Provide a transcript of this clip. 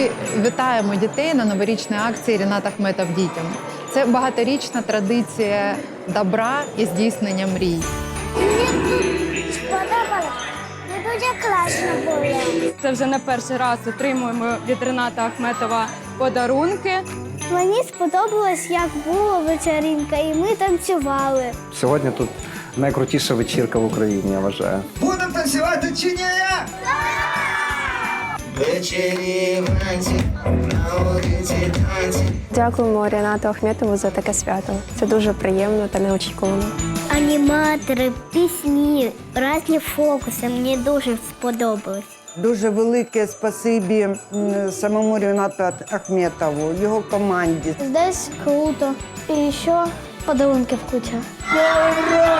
Ми вітаємо дітей на новорічній акції Рінат Ахметов дітям. Це багаторічна традиція добра і здійснення мрій. Мені тут сподобалось. Не дуже класно. Це вже не перший раз отримуємо від Рената Ахметова подарунки. Мені сподобалось, як була вечеринка, і ми танцювали. Сьогодні тут найкрутіша вечірка в Україні, я вважаю. Будемо танцювати чи ні? Вечері вранці, наодинці танці. Дякуємо Рінату Ахметову за таке свято. Це дуже приємно та неочікувано. Аніматори, пісні, різні фокуси. Мені дуже сподобалось. Дуже велике спасибі самому Рінату Ахметову, його команді. Здесь круто. І ще подарунків куча. Новим роком!